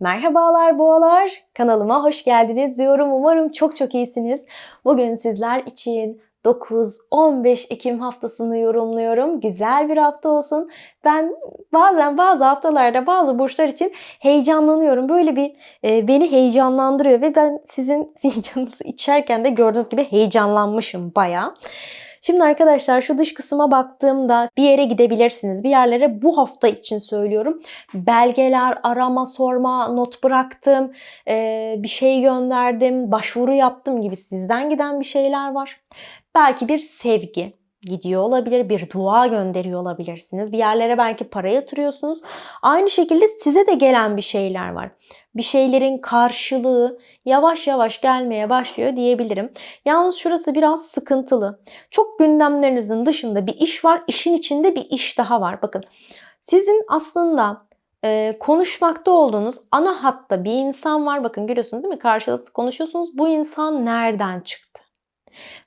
Merhabalar boğalar, kanalıma hoş geldiniz diyorum. Umarım çok çok iyisiniz. Bugün sizler için 9-15 Ekim haftasını yorumluyorum. Güzel bir hafta olsun. Ben bazen bazı haftalarda bazı burçlar için heyecanlanıyorum. Böyle bir e, beni heyecanlandırıyor ve ben sizin fincanınızı içerken de gördüğünüz gibi heyecanlanmışım bayağı. Şimdi arkadaşlar şu dış kısma baktığımda bir yere gidebilirsiniz. Bir yerlere bu hafta için söylüyorum. Belgeler, arama, sorma, not bıraktım, bir şey gönderdim, başvuru yaptım gibi sizden giden bir şeyler var. Belki bir sevgi gidiyor olabilir, bir dua gönderiyor olabilirsiniz. Bir yerlere belki para yatırıyorsunuz. Aynı şekilde size de gelen bir şeyler var. Bir şeylerin karşılığı yavaş yavaş gelmeye başlıyor diyebilirim. Yalnız şurası biraz sıkıntılı. Çok gündemlerinizin dışında bir iş var, işin içinde bir iş daha var. Bakın sizin aslında e, konuşmakta olduğunuz ana hatta bir insan var. Bakın görüyorsunuz değil mi? Karşılıklı konuşuyorsunuz. Bu insan nereden çıktı?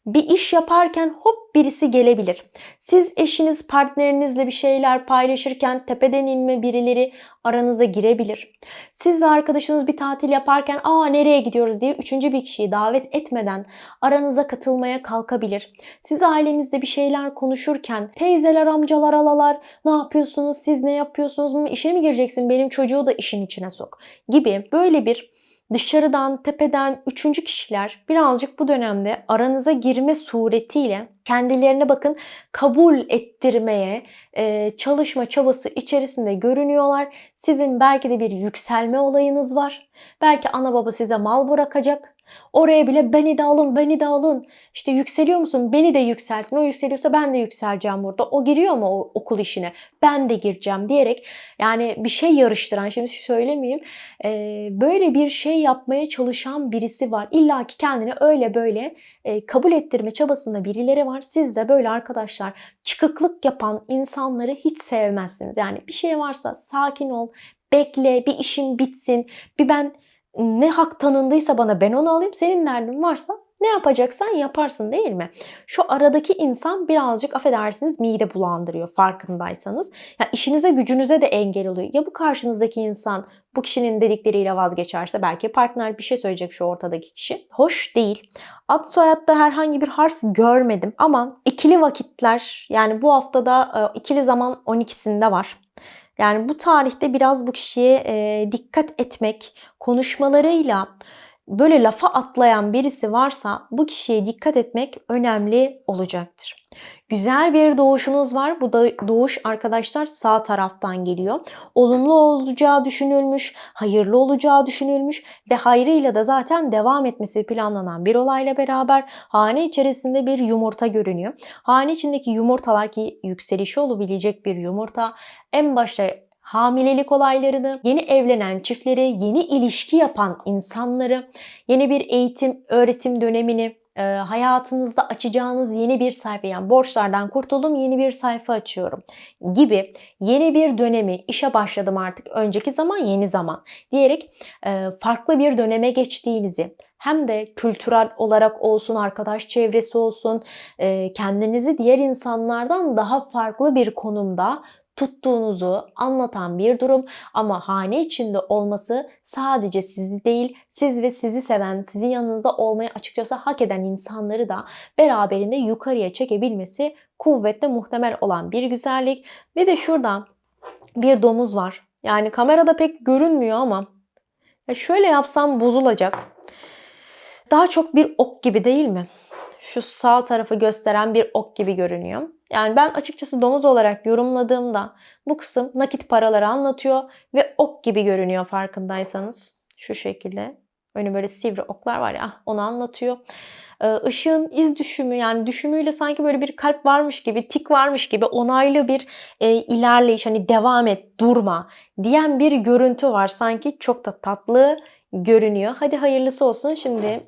Bir iş yaparken hop birisi gelebilir. Siz eşiniz, partnerinizle bir şeyler paylaşırken tepeden inme birileri aranıza girebilir. Siz ve arkadaşınız bir tatil yaparken aa nereye gidiyoruz diye üçüncü bir kişiyi davet etmeden aranıza katılmaya kalkabilir. Siz ailenizde bir şeyler konuşurken teyzeler, amcalar, alalar ne yapıyorsunuz, siz ne yapıyorsunuz, işe mi gireceksin, benim çocuğu da işin içine sok gibi böyle bir dışarıdan, tepeden üçüncü kişiler birazcık bu dönemde aranıza girme suretiyle kendilerine bakın kabul ettirmeye e, çalışma çabası içerisinde görünüyorlar. Sizin belki de bir yükselme olayınız var. Belki ana baba size mal bırakacak. Oraya bile beni de alın, beni de alın. İşte yükseliyor musun? Beni de yükseltin. O yükseliyorsa ben de yükseleceğim burada. O giriyor mu o okul işine? Ben de gireceğim diyerek yani bir şey yarıştıran, şimdi söylemeyeyim. E, böyle bir şey yapmaya çalışan birisi var. İlla ki kendini öyle böyle e, kabul ettirme çabasında birileri var. Siz de böyle arkadaşlar çıkıklık yapan insanları hiç sevmezsiniz. Yani bir şey varsa sakin ol, bekle, bir işin bitsin. Bir ben ne hak tanındıysa bana ben onu alayım. Senin derdin varsa ne yapacaksan yaparsın değil mi? Şu aradaki insan birazcık affedersiniz mide bulandırıyor farkındaysanız. Ya işinize gücünüze de engel oluyor. Ya bu karşınızdaki insan bu kişinin dedikleriyle vazgeçerse belki partner bir şey söyleyecek şu ortadaki kişi. Hoş değil. Ad soyadda herhangi bir harf görmedim ama ikili vakitler yani bu haftada ikili zaman 12'sinde var. Yani bu tarihte biraz bu kişiye e, dikkat etmek, konuşmalarıyla böyle lafa atlayan birisi varsa bu kişiye dikkat etmek önemli olacaktır. Güzel bir doğuşunuz var. Bu da doğuş arkadaşlar sağ taraftan geliyor. Olumlu olacağı düşünülmüş, hayırlı olacağı düşünülmüş ve hayrıyla da zaten devam etmesi planlanan bir olayla beraber hane içerisinde bir yumurta görünüyor. Hane içindeki yumurtalar ki yükselişi olabilecek bir yumurta en başta hamilelik olaylarını, yeni evlenen çiftleri, yeni ilişki yapan insanları, yeni bir eğitim, öğretim dönemini, e, hayatınızda açacağınız yeni bir sayfa yani borçlardan kurtuldum yeni bir sayfa açıyorum gibi yeni bir dönemi işe başladım artık önceki zaman yeni zaman diyerek e, farklı bir döneme geçtiğinizi hem de kültürel olarak olsun arkadaş çevresi olsun e, kendinizi diğer insanlardan daha farklı bir konumda tuttuğunuzu anlatan bir durum ama hane içinde olması sadece sizi değil siz ve sizi seven, sizin yanınızda olmayı açıkçası hak eden insanları da beraberinde yukarıya çekebilmesi kuvvetle muhtemel olan bir güzellik. Ve de şurada bir domuz var. Yani kamerada pek görünmüyor ama ya şöyle yapsam bozulacak. Daha çok bir ok gibi değil mi? Şu sağ tarafı gösteren bir ok gibi görünüyor. Yani ben açıkçası domuz olarak yorumladığımda bu kısım nakit paraları anlatıyor ve ok gibi görünüyor farkındaysanız. Şu şekilde. Önü böyle sivri oklar var ya onu anlatıyor. Işığın iz düşümü yani düşümüyle sanki böyle bir kalp varmış gibi, tik varmış gibi onaylı bir e, ilerleyiş hani devam et, durma diyen bir görüntü var. Sanki çok da tatlı görünüyor. Hadi hayırlısı olsun. Şimdi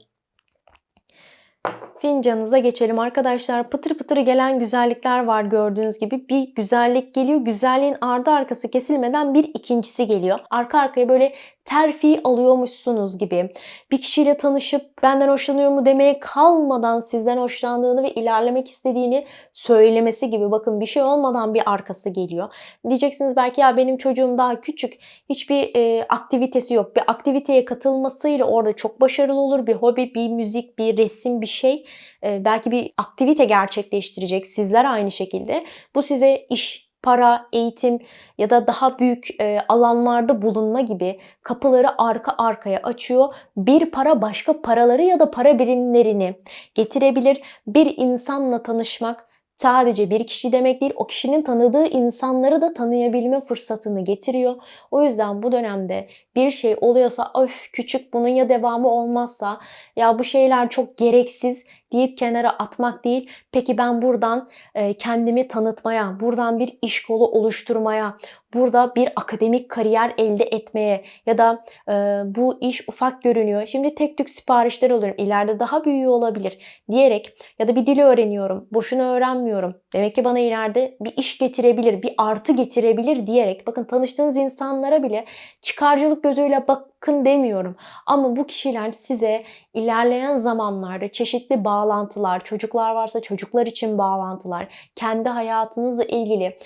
Fincanınıza geçelim arkadaşlar. Pıtır pıtır gelen güzellikler var gördüğünüz gibi. Bir güzellik geliyor. Güzelliğin ardı arkası kesilmeden bir ikincisi geliyor. Arka arkaya böyle terfi alıyormuşsunuz gibi. Bir kişiyle tanışıp benden hoşlanıyor mu demeye kalmadan sizden hoşlandığını ve ilerlemek istediğini söylemesi gibi. Bakın bir şey olmadan bir arkası geliyor. Diyeceksiniz belki ya benim çocuğum daha küçük. Hiçbir e, aktivitesi yok. Bir aktiviteye katılmasıyla orada çok başarılı olur. Bir hobi, bir müzik, bir resim, bir şey. E, belki bir aktivite gerçekleştirecek. Sizler aynı şekilde. Bu size iş, para, eğitim ya da daha büyük e, alanlarda bulunma gibi kapıları arka arkaya açıyor. Bir para başka paraları ya da para birimlerini getirebilir. Bir insanla tanışmak sadece bir kişi demek değil, o kişinin tanıdığı insanları da tanıyabilme fırsatını getiriyor. O yüzden bu dönemde bir şey oluyorsa öf küçük bunun ya devamı olmazsa ya bu şeyler çok gereksiz deyip kenara atmak değil. Peki ben buradan kendimi tanıtmaya, buradan bir iş kolu oluşturmaya, burada bir akademik kariyer elde etmeye ya da e, bu iş ufak görünüyor. Şimdi tek tük siparişler alıyorum. İleride daha büyüğü olabilir diyerek ya da bir dili öğreniyorum. Boşuna öğrenmiyorum. Demek ki bana ileride bir iş getirebilir, bir artı getirebilir diyerek bakın tanıştığınız insanlara bile çıkarcılık gözüyle bakın demiyorum. Ama bu kişiler size ilerleyen zamanlarda çeşitli bağlantılar, çocuklar varsa çocuklar için bağlantılar, kendi hayatınızla ilgili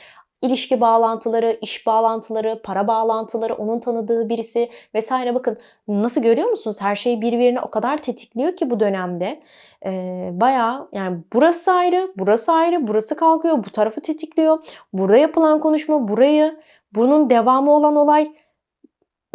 ilişki bağlantıları, iş bağlantıları, para bağlantıları, onun tanıdığı birisi vesaire bakın nasıl görüyor musunuz? Her şey birbirine o kadar tetikliyor ki bu dönemde. Ee, bayağı yani burası ayrı, burası ayrı, burası kalkıyor, bu tarafı tetikliyor. Burada yapılan konuşma burayı, bunun devamı olan olay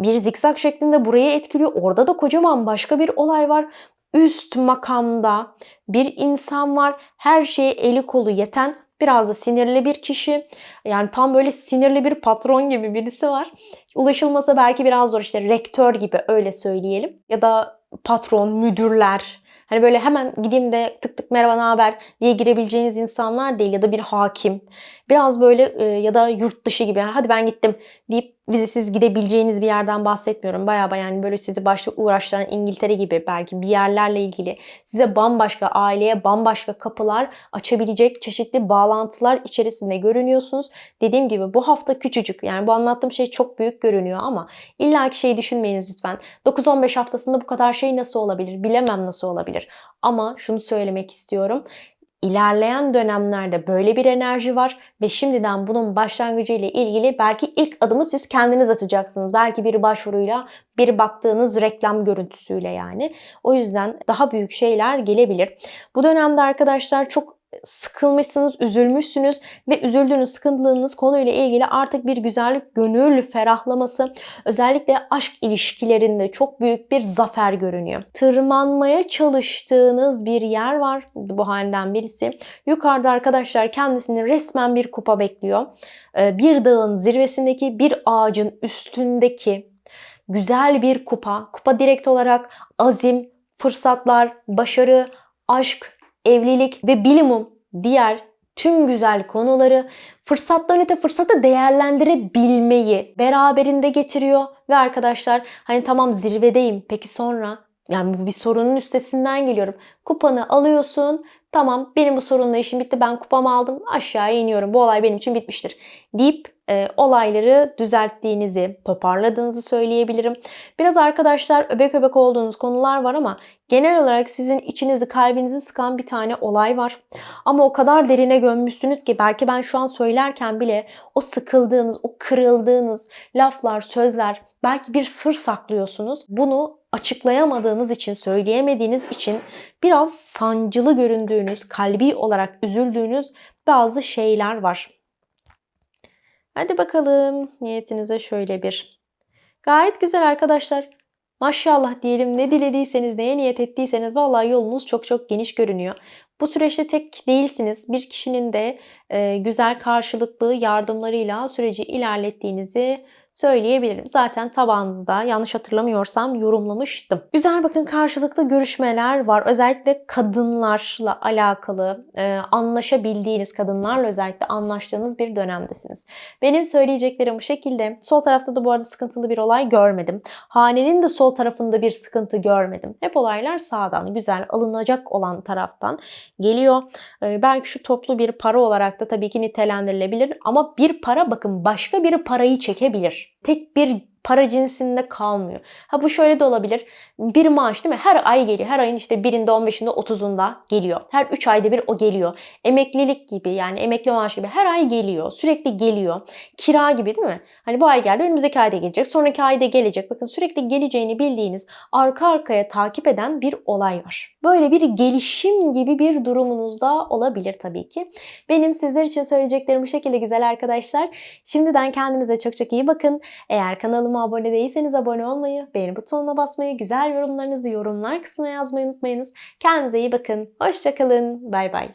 bir zikzak şeklinde burayı etkiliyor. Orada da kocaman başka bir olay var. Üst makamda bir insan var. Her şeye eli kolu yeten biraz da sinirli bir kişi. Yani tam böyle sinirli bir patron gibi birisi var. Ulaşılması belki biraz zor işte rektör gibi öyle söyleyelim. Ya da patron, müdürler, Hani böyle hemen gideyim de tık tık merhaba ne haber diye girebileceğiniz insanlar değil ya da bir hakim. Biraz böyle e, ya da yurt dışı gibi hadi ben gittim deyip vizesiz gidebileceğiniz bir yerden bahsetmiyorum. Baya baya yani böyle sizi başta uğraştıran İngiltere gibi belki bir yerlerle ilgili size bambaşka aileye bambaşka kapılar açabilecek çeşitli bağlantılar içerisinde görünüyorsunuz. Dediğim gibi bu hafta küçücük yani bu anlattığım şey çok büyük görünüyor ama illaki şey düşünmeyiniz lütfen. 9-15 haftasında bu kadar şey nasıl olabilir? Bilemem nasıl olabilir. Ama şunu söylemek istiyorum. İlerleyen dönemlerde böyle bir enerji var ve şimdiden bunun başlangıcı ile ilgili belki ilk adımı siz kendiniz atacaksınız. Belki bir başvuruyla, bir baktığınız reklam görüntüsüyle yani. O yüzden daha büyük şeyler gelebilir. Bu dönemde arkadaşlar çok sıkılmışsınız, üzülmüşsünüz ve üzüldüğünüz, sıkıldığınız konuyla ilgili artık bir güzellik, gönül ferahlaması, özellikle aşk ilişkilerinde çok büyük bir zafer görünüyor. Tırmanmaya çalıştığınız bir yer var bu halden birisi. Yukarıda arkadaşlar kendisini resmen bir kupa bekliyor. Ee, bir dağın zirvesindeki bir ağacın üstündeki güzel bir kupa. Kupa direkt olarak azim, fırsatlar, başarı, aşk, evlilik ve bilimum diğer tüm güzel konuları fırsattan öte fırsatı değerlendirebilmeyi beraberinde getiriyor ve arkadaşlar hani tamam zirvedeyim peki sonra yani bu bir sorunun üstesinden geliyorum. Kupanı alıyorsun. Tamam benim bu sorunla işim bitti. Ben kupamı aldım. Aşağıya iniyorum. Bu olay benim için bitmiştir. Deyip e, olayları düzelttiğinizi, toparladığınızı söyleyebilirim. Biraz arkadaşlar öbek öbek olduğunuz konular var ama genel olarak sizin içinizi, kalbinizi sıkan bir tane olay var. Ama o kadar derine gömmüşsünüz ki belki ben şu an söylerken bile o sıkıldığınız, o kırıldığınız laflar, sözler, belki bir sır saklıyorsunuz. Bunu açıklayamadığınız için, söyleyemediğiniz için biraz sancılı göründüğünüz, kalbi olarak üzüldüğünüz bazı şeyler var. Hadi bakalım niyetinize şöyle bir. Gayet güzel arkadaşlar. Maşallah diyelim ne dilediyseniz, neye niyet ettiyseniz vallahi yolunuz çok çok geniş görünüyor. Bu süreçte tek değilsiniz. Bir kişinin de e, güzel karşılıklı yardımlarıyla süreci ilerlettiğinizi söyleyebilirim. Zaten tabağınızda yanlış hatırlamıyorsam yorumlamıştım. Güzel bakın karşılıklı görüşmeler var. Özellikle kadınlarla alakalı e, anlaşabildiğiniz kadınlarla özellikle anlaştığınız bir dönemdesiniz. Benim söyleyeceklerim bu şekilde. Sol tarafta da bu arada sıkıntılı bir olay görmedim. Hanenin de sol tarafında bir sıkıntı görmedim. Hep olaylar sağdan, güzel, alınacak olan taraftan geliyor. Ee, belki şu toplu bir para olarak da tabii ki nitelendirilebilir ama bir para bakın başka bir parayı çekebilir. Tek bir para cinsinde kalmıyor. Ha bu şöyle de olabilir. Bir maaş değil mi? Her ay geliyor. Her ayın işte birinde, 15'inde, 30'unda geliyor. Her 3 ayda bir o geliyor. Emeklilik gibi yani emekli maaş gibi her ay geliyor. Sürekli geliyor. Kira gibi değil mi? Hani bu ay geldi önümüzdeki ayda gelecek. Sonraki ayda gelecek. Bakın sürekli geleceğini bildiğiniz arka arkaya takip eden bir olay var. Böyle bir gelişim gibi bir durumunuzda olabilir tabii ki. Benim sizler için söyleyeceklerim bu şekilde güzel arkadaşlar. Şimdiden kendinize çok çok iyi bakın. Eğer kanalıma abone değilseniz abone olmayı, beğeni butonuna basmayı, güzel yorumlarınızı yorumlar kısmına yazmayı unutmayınız. Kendinize iyi bakın. Hoşçakalın. Bay bay.